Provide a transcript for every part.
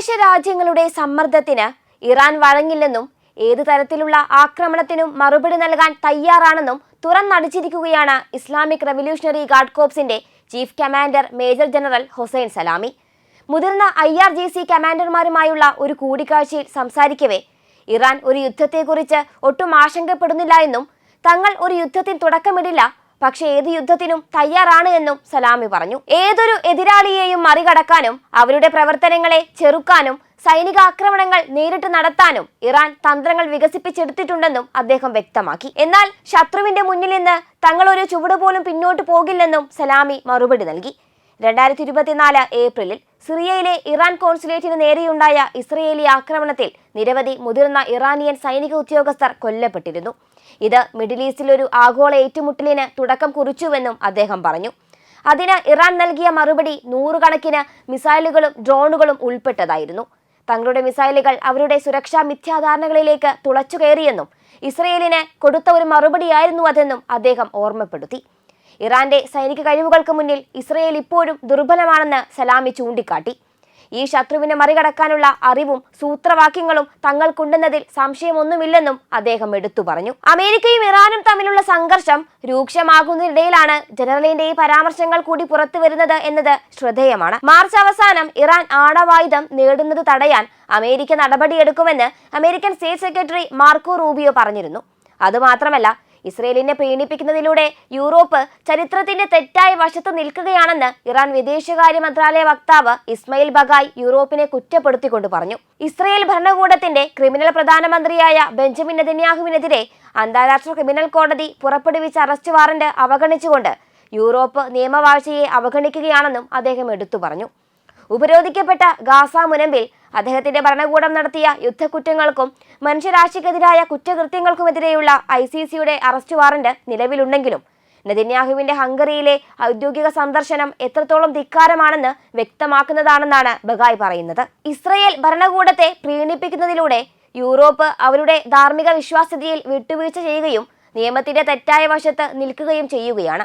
അഖിലേന്ത്യാ രാജ്യങ്ങളുടെ സമ്മർദ്ദത്തിന് ഇറാൻ വഴങ്ങില്ലെന്നും ഏതു തരത്തിലുള്ള ആക്രമണത്തിനും മറുപടി നൽകാൻ തയ്യാറാണെന്നും തുറന്നടിച്ചിരിക്കുകയാണ് Islamic revolutionary guard കോപ്സിന്റെ chief commander major general Hussein Salami. മുതിർന്ന ഐ ആർ ജി സി കമാൻഡർമാരുമായുള്ള ഒരു കൂടിക്കാഴ്ചയിൽ സംസാരിക്കവേ ഇറാൻ ഒരു യുദ്ധത്തെക്കുറിച്ച് ഒട്ടും ആശങ്കപ്പെടുന്നില്ല എന്നും തങ്ങൾ ഒരു യുദ്ധത്തിൽ തുടക്കമിടില്ല പക്ഷേ ഏത് യുദ്ധത്തിനും തയ്യാറാണ് എന്നും സലാമി പറഞ്ഞു. ഏതൊരു എതിരാളിയെയും മറികടക്കാനും അവരുടെ പ്രവർത്തനങ്ങളെ ചെറുക്കാനും സൈനിക ആക്രമണങ്ങൾ നേരിട്ട് നടത്താനും ഇറാൻ തന്ത്രങ്ങൾ വികസിപ്പിച്ചെടുത്തിട്ടുണ്ടെന്നും അദ്ദേഹം വ്യക്തമാക്കി. എന്നാൽ ശത്രുവിന്റെ മുന്നിൽ നിന്ന് തങ്ങൾ ഒരു ചുവട് പോലും പിന്നോട്ട് പോകില്ലെന്നും സലാമി മറുപടി നൽകി. രണ്ടായിരത്തി ഇരുപത്തിനാല് ഏപ്രിലിൽ സിറിയയിലെ ഇറാൻ കോൺസുലേറ്റിന് നേരെയുണ്ടായ ഇസ്രയേലി ആക്രമണത്തിൽ നിരവധി മുതിർന്ന ഇറാനിയൻ സൈനിക ഉദ്യോഗസ്ഥർ കൊല്ലപ്പെട്ടിരുന്നു. ഇത് മിഡിൽ ഈസ്റ്റിൽ ഒരു ആഗോള ഏറ്റുമുട്ടലിന് തുടക്കം കുറിച്ചുവെന്നും അദ്ദേഹം പറഞ്ഞു. അതിന് ഇറാൻ നൽകിയ മറുപടി നൂറുകണക്കിന് മിസൈലുകളും ഡ്രോണുകളും ഉൾപ്പെട്ടതായിരുന്നു. തങ്ങളുടെ മിസൈലുകൾ അവരുടെ സുരക്ഷാ മിഥ്യാധാരണകളിലേക്ക് തുളച്ചു കയറിയെന്നും ഇസ്രയേലിന് കൊടുത്ത ഒരു മറുപടിയായിരുന്നു അതെന്നും അദ്ദേഹം ഓർമ്മപ്പെടുത്തി. ഇറാന്റെ സൈനിക കഴിവുകൾക്ക് മുന്നിൽ ഇസ്രയേൽ ഇപ്പോഴും ദുർബലമാണെന്ന് സലാമി ചൂണ്ടിക്കാട്ടി. ഈ ശത്രുവിനെ മറികടക്കാനുള്ള അറിവും സൂത്രവാക്യങ്ങളും തങ്ങൾക്കുണ്ടെന്നതിൽ സംശയമൊന്നുമില്ലെന്നും അദ്ദേഹം എടുത്തു പറഞ്ഞു. അമേരിക്കയും ഇറാനും തമ്മിലുള്ള സംഘർഷം രൂക്ഷമാകുന്നതിനിടയിലാണ് ജനറലിന്റെ ഈ പരാമർശങ്ങൾ കൂടി പുറത്തു വരുന്നത് എന്നത് ശ്രദ്ധേയമാണ്. മാർച്ച് അവസാനം ഇറാൻ ആണവായുധം നേടുന്നത് തടയാൻ അമേരിക്ക നടപടിയെടുക്കുമെന്ന് American state secretary Marco Rubio പറഞ്ഞിരുന്നു. അതുമാത്രമല്ല ഇസ്രയേലിനെ പ്രീണിപ്പിക്കുന്നതിലൂടെ യൂറോപ്പ് ചരിത്രത്തിന്റെ തെറ്റായ വശത്ത് നിൽക്കുകയാണെന്ന് ഇറാൻ വിദേശകാര്യ മന്ത്രാലയ വക്താവ് ഇസ്മയിൽ ബഗായ് യൂറോപ്പിനെ കുറ്റപ്പെടുത്തിക്കൊണ്ട് പറഞ്ഞു. ഇസ്രയേൽ ഭരണകൂടത്തിന്റെ ക്രിമിനൽ പ്രധാനമന്ത്രിയായ ബെഞ്ചമിൻ നെതന്യാഹുവിനെതിരെ അന്താരാഷ്ട്ര ക്രിമിനൽ കോടതി പുറപ്പെടുവിച്ച അറസ്റ്റ് വാറന്റ് അവഗണിച്ചുകൊണ്ട് യൂറോപ്പ് നിയമവാഴ്ചയെ അവഗണിക്കുകയാണെന്നും അദ്ദേഹം എടുത്തു പറഞ്ഞു. ഉപരോധിക്കപ്പെട്ട ഗാസ മുനമ്പിൽ അദ്ദേഹത്തിന്റെ ഭരണകൂടം നടത്തിയ യുദ്ധക്കുറ്റങ്ങൾക്കും മനുഷ്യരാശിക്കെതിരായ കുറ്റകൃത്യങ്ങൾക്കുമെതിരെയുള്ള ഐ സി സിയുടെ അറസ്റ്റ് വാറന്റ് നിലവിലുണ്ടെങ്കിലും നെതിന്യാഹുവിന്റെ ഹംഗറിയിലെ ഔദ്യോഗിക സന്ദർശനം എത്രത്തോളം ധിക്കാരമാണെന്ന് വ്യക്തമാക്കുന്നതാണെന്നാണ് ബഗായ് പറയുന്നത്. ഇസ്രയേൽ ഭരണകൂടത്തെ പ്രീണിപ്പിക്കുന്നതിലൂടെ യൂറോപ്പ് അവരുടെ ധാർമ്മിക വിശ്വാസ്യതയിൽ വിട്ടുവീഴ്ച ചെയ്യുകയും നിയമത്തിന്റെ തെറ്റായ വശത്ത് നിൽക്കുകയും ചെയ്യുകയാണ്.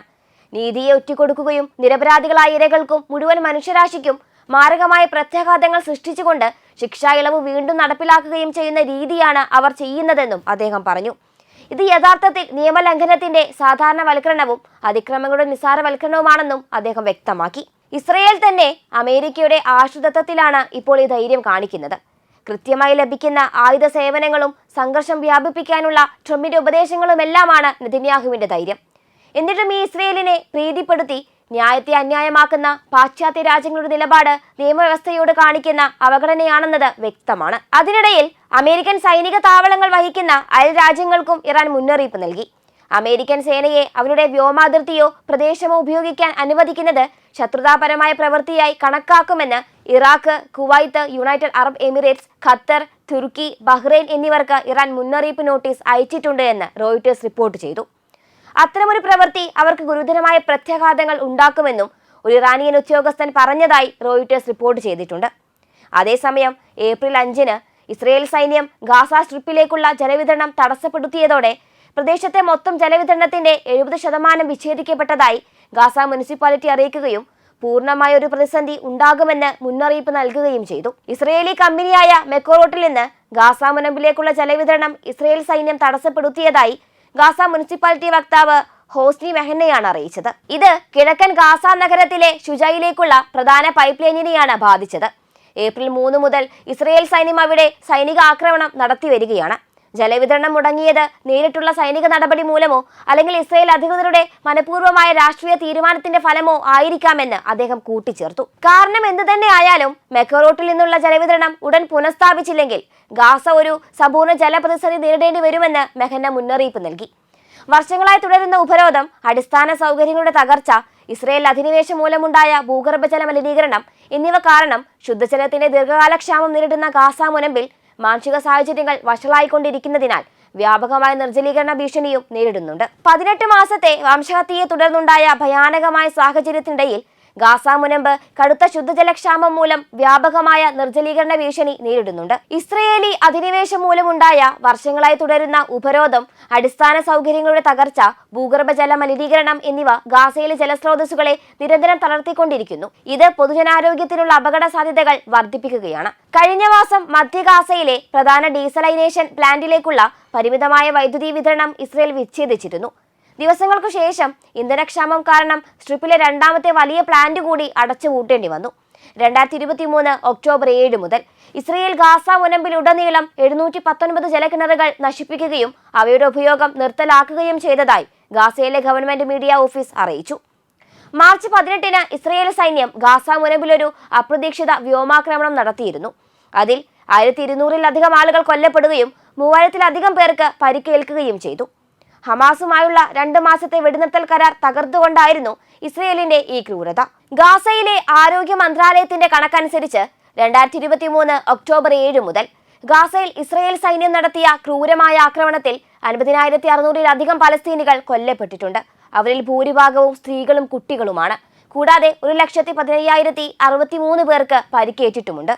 നീതിയെ ഒറ്റിക്കൊടുക്കുകയും നിരപരാധികളായ ഇരകൾക്കും മുഴുവൻ മനുഷ്യരാശിക്കും മാരകമായ പ്രത്യാഘാതങ്ങൾ സൃഷ്ടിച്ചുകൊണ്ട് ശിക്ഷാ ഇളവ് വീണ്ടും നടപ്പിലാക്കുകയും ചെയ്യുന്ന രീതിയാണ് അവർ ചെയ്യുന്നതെന്നും അദ്ദേഹം പറഞ്ഞു. ഇത് യഥാർത്ഥത്തിൽ നിയമലംഘനത്തിന്റെ സാധാരണവൽക്കരണവും അതിക്രമങ്ങളുടെ നിസ്സാരവൽക്കരണവുമാണെന്നും അദ്ദേഹം വ്യക്തമാക്കി. ഇസ്രയേൽ തന്നെ അമേരിക്കയുടെ ആശ്രിതത്വത്തിലാണ് ഇപ്പോൾ ഈ ധൈര്യം കാണിക്കുന്നത്. കൃത്യമായി ലഭിക്കുന്ന ആയുധ സേവനങ്ങളും സംഘർഷം വ്യാപിപ്പിക്കാനുള്ള ട്രംപിന്റെ ഉപദേശങ്ങളുമെല്ലാമാണ് നിതിന്യാഹുവിന്റെ ധൈര്യം. എന്നിട്ടും ഈ ഇസ്രയേലിനെ പ്രീതിപ്പെടുത്തി ന്യായത്തെ അന്യായമാക്കുന്ന പാശ്ചാത്യ രാജ്യങ്ങളുടെ നിലപാട് നിയമവ്യവസ്ഥയോട് കാണിക്കുന്ന അവഗണനയാണെന്നത് വ്യക്തമാണ്. അതിനിടയിൽ അമേരിക്കൻ സൈനിക താവളങ്ങൾ വഹിക്കുന്ന അയൽ രാജ്യങ്ങൾക്കും ഇറാൻ മുന്നറിയിപ്പ് നൽകി. അമേരിക്കൻ സേനയെ അവരുടെ വ്യോമാതിർത്തിയോ പ്രദേശമോ ഉപയോഗിക്കാൻ അനുവദിക്കുന്നത് ശത്രുതാപരമായ പ്രവൃത്തിയായി കണക്കാക്കുമെന്ന് Iraq Kuwait united Arab Emirates Qatar Turkey Bahrain എന്നിവർക്ക് ഇറാൻ മുന്നറിയിപ്പ് നോട്ടീസ് അയച്ചിട്ടുണ്ട് എന്ന് റോയിട്ടേഴ്സ് റിപ്പോർട്ട് ചെയ്തു. അത്തരമൊരു പ്രവൃത്തി അവർക്ക് ഗുരുതരമായ പ്രത്യാഘാതങ്ങൾ ഉണ്ടാക്കുമെന്നും ഒരു ഇറാനിയൻ ഉദ്യോഗസ്ഥൻ പറഞ്ഞതായി റോയിട്ടേഴ്സ് റിപ്പോർട്ട് ചെയ്തിട്ടുണ്ട്. അതേസമയം ഏപ്രിൽ അഞ്ചിന് ഇസ്രയേൽ സൈന്യം ഗാസ സ്ട്രിപ്പിലേക്കുള്ള ജലവിതരണം തടസ്സപ്പെടുത്തിയതോടെ പ്രദേശത്തെ മൊത്തം ജലവിതരണത്തിന്റെ എഴുപത് ശതമാനം വിച്ഛേദിക്കപ്പെട്ടതായി ഗാസ മുനിസിപ്പാലിറ്റി അറിയിക്കുകയും പൂർണമായ ഒരു പ്രതിസന്ധി ഉണ്ടാകുമെന്ന് മുന്നറിയിപ്പ് നൽകുകയും ചെയ്തു. ഇസ്രയേലി കമ്പനിയായ മെക്കോറോട്ടിൽ നിന്ന് ഗാസ മുനമ്പിലേക്കുള്ള ജലവിതരണം ഇസ്രയേൽ സൈന്യം തടസ്സപ്പെടുത്തിയതായി ഗാസ മുനിസിപ്പാലിറ്റി വക്താവ് ഹോസ്നി മെഹന്നയാണ് അറിയിച്ചത്. ഇത് കിഴക്കൻ ഗാസ നഗരത്തിലെ ഷുജയിലേക്കുള്ള പ്രധാന പൈപ്പ് ലൈനിനെയാണ് ബാധിച്ചത്. ഏപ്രിൽ മൂന്ന് മുതൽ ഇസ്രയേൽ സൈന്യം അവിടെ സൈനിക ആക്രമണം നടത്തി വരികയാണ് ജലവിതരണം മുടങ്ങിയത് നേരിട്ടുള്ള സൈനിക നടപടി മൂലമോ അല്ലെങ്കിൽ ഇസ്രയേൽ അധികൃതരുടെ മനഃപൂർവമായ രാഷ്ട്രീയ തീരുമാനത്തിന്റെ ഫലമോ ആയിരിക്കാമെന്ന് അദ്ദേഹം കൂട്ടിച്ചേർത്തു. കാരണം എന്തു തന്നെ ആയാലും മെക്കറോട്ടിൽ നിന്നുള്ള ജലവിതരണം ഉടൻ പുനഃസ്ഥാപിച്ചില്ലെങ്കിൽ ഗാസ ഒരു സമ്പൂർണ ജലപ്രതിസന്ധി നേരിടേണ്ടി വരുമെന്ന് മെഹന്ന മുന്നറിയിപ്പ് നൽകി. വർഷങ്ങളായി തുടരുന്ന ഉപരോധം അടിസ്ഥാന സൗകര്യങ്ങളുടെ തകർച്ച ഇസ്രയേൽ അധിനിവേശം മൂലമുണ്ടായ ഭൂഗർഭജല മലിനീകരണം എന്നിവ കാരണം ശുദ്ധജലത്തിന്റെ ദീർഘകാലക്ഷാമം നേരിടുന്ന ഗാസ മുനമ്പിൽ മാനുഷിക സാഹചര്യങ്ങൾ വഷളായിക്കൊണ്ടിരിക്കുന്നതിനാൽ വ്യാപകമായ നിർജലീകരണ ഭീഷണിയും നേരിടുന്നുണ്ട്. പതിനെട്ട് മാസത്തെ വംശഹത്യയെ തുടർന്നുണ്ടായ ഭയാനകമായ സാഹചര്യത്തിനിടയിൽ ഗാസ മുനമ്പ് കടുത്ത ശുദ്ധജലക്ഷാമം മൂലം വ്യാപകമായ നിർജലീകരണ ഭീഷണി നേരിടുന്നുണ്ട്. ഇസ്രയേലി അധിനിവേശം മൂലമുണ്ടായ വർഷങ്ങളായി തുടരുന്ന ഉപരോധം അടിസ്ഥാന സൗകര്യങ്ങളുടെ തകർച്ച ഭൂഗർഭജല മലിനീകരണം എന്നിവ ഗാസയിലെ ജലസ്രോതസ്സുകളെ നിരന്തരം തളർത്തിക്കൊണ്ടിരിക്കുന്നു. ഇത് പൊതുജനാരോഗ്യത്തിനുള്ള അപകട സാധ്യതകൾ വർദ്ധിപ്പിക്കുകയാണ്. കഴിഞ്ഞ മാസം മധ്യ ഗാസയിലെ പ്രധാന ഡീസലൈനേഷൻ പ്ലാന്റിലേക്കുള്ള പരിമിതമായ വൈദ്യുതി വിതരണം ഇസ്രയേൽ വിച്ഛേദിച്ചിരുന്നു. ദിവസങ്ങൾക്കു ശേഷം ഇന്ധനക്ഷാമം കാരണം സ്ട്രിപ്പിലെ രണ്ടാമത്തെ വലിയ പ്ലാന്റ് കൂടി അടച്ചു പൂട്ടേണ്ടി വന്നു. രണ്ടായിരത്തി ഇരുപത്തി മൂന്ന് ഒക്ടോബർ ഏഴ് മുതൽ ഇസ്രയേൽ ഗാസ മുനമ്പിലുടനീളം എഴുന്നൂറ്റി പത്തൊൻപത് ജലകിണറുകൾ നശിപ്പിക്കുകയും അവയുടെ ഉപയോഗം നിർത്തലാക്കുകയും ചെയ്തതായി ഗാസയിലെ ഗവൺമെന്റ് മീഡിയ ഓഫീസ് അറിയിച്ചു. മാർച്ച് പതിനെട്ടിന് ഇസ്രയേൽ സൈന്യം ഗാസ മുനമ്പിലൊരു അപ്രതീക്ഷിത വ്യോമാക്രമണം നടത്തിയിരുന്നു. അതിൽ ആയിരത്തി ഇരുന്നൂറിലധികം ആളുകൾ കൊല്ലപ്പെടുകയും മൂവായിരത്തിലധികം പേർക്ക് പരിക്കേൽക്കുകയും ചെയ്തു. ഹമാസുമായുള്ള രണ്ട് മാസത്തെ വെടിനിർത്തൽ കരാർ തകർത്തുകൊണ്ടായിരുന്നു ഇസ്രയേലിന്റെ ഈ ക്രൂരത. ഗാസയിലെ ആരോഗ്യ മന്ത്രാലയത്തിന്റെ കണക്കനുസരിച്ച് രണ്ടായിരത്തി ഇരുപത്തി മൂന്ന് ഒക്ടോബർ ഏഴ് മുതൽ ഗാസയിൽ ഇസ്രയേൽ സൈന്യം നടത്തിയ ക്രൂരമായ ആക്രമണത്തിൽ അൻപതിനായിരത്തി അറുന്നൂറിലധികം പലസ്തീനികൾ കൊല്ലപ്പെട്ടിട്ടുണ്ട്. അവരിൽ ഭൂരിഭാഗവും സ്ത്രീകളും കുട്ടികളുമാണ്. കൂടാതെ ഒരു ലക്ഷത്തി പതിനയ്യായിരത്തി അറുപത്തി മൂന്ന് പേർക്ക് പരിക്കേറ്റിട്ടുമുണ്ട്.